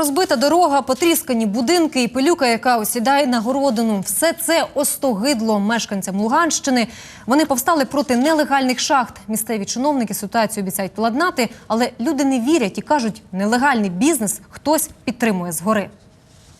Розбита дорога, потріскані будинки і пилюка, яка осідає на городину. Все це остогидло мешканцям Луганщини. Вони повстали проти нелегальних шахт. Місцеві чиновники ситуацію обіцяють владнати, але люди не вірять і кажуть, нелегальний бізнес хтось підтримує згори.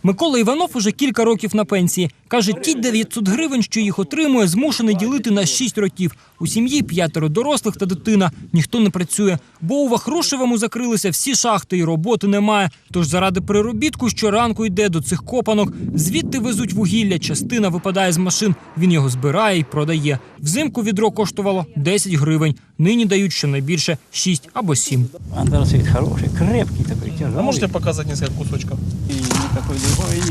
Микола Іванов уже кілька років на пенсії. Каже, ті 900 гривень, що їх отримує, змушений ділити на 6 років. У сім'ї п'ятеро дорослих та дитина. Ніхто не працює. Бо у Вахрушевому закрилися всі шахти і роботи немає. Тож заради приробітку щоранку йде до цих копанок. Звідти везуть вугілля, частина випадає з машин. Він його збирає і продає. Взимку відро коштувало 10 гривень. Нині дають щонайбільше 6 або 7. Антрацит хороший, крепкий. А можете показать несколько кусочков? И никакой другой.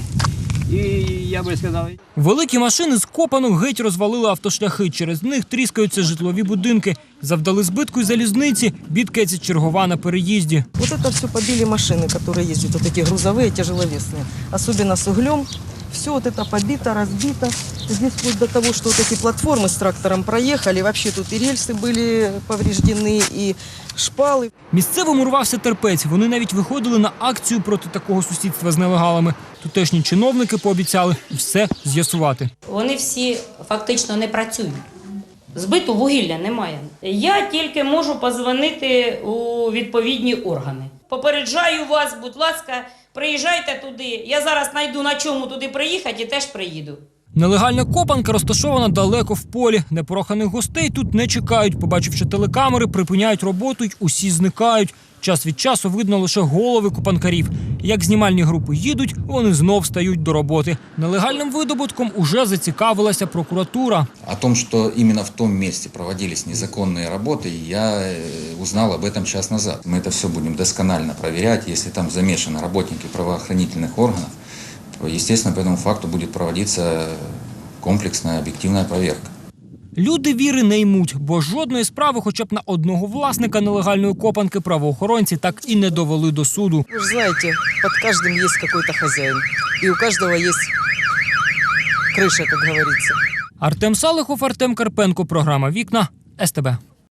И, и я бы сказал, Великі машини з копанок геть розвалили автошляхи. Через них тріскаються житлові будинки. Завдали збитку й залізниці. Бідкається чергова на переїзді. Вот это все побили машины, которые ездят, вот эти грузовые, тяжеловесные. Особенно с углем. Все вот это побито, разбито. Здесь вплоть до того, что вот эти платформы с трактором проехали. Вообще тут и рельсы были повреждены, и шпалы. Місцевим урвався терпець. Вони навіть виходили на акцію проти такого сусідства з нелегалами. Тутешні чиновники пообіцяли все з'ясувати. Вони всі фактично не працюють. Збиту вугілля немає. Я тільки можу позвонити у відповідні органи. Попереджаю вас, будь ласка, приїжджайте туди. Я зараз знайду на чому туди приїхати і теж приїду. Нелегальна копанка розташована далеко в полі. Непроханих гостей тут не чекають. Побачивши телекамери, припиняють роботу й усі зникають. Час від часу видно лише голови копанкарів. Як знімальні групи їдуть, вони знов стають до роботи. Нелегальним видобутком уже зацікавилася прокуратура. О том, что именно в том месте проводились незаконные работы, я э, узнал об этом час назад. Мы это все будем досконально проверять. Если там замешаны работники правоохранительных органов, то, естественно, по этому факту будет проводиться комплексная объективная проверка. Люди віри не ймуть, бо жодної справи, хоча б на одного власника нелегальної копанки, правоохоронці так і не довели до суду. Вы же знаете, под каждым есть какой-то хозяин. И у каждого есть крыша, как говорится. Артем Салихов, Артем Карпенко. Програма Вікна СТБ.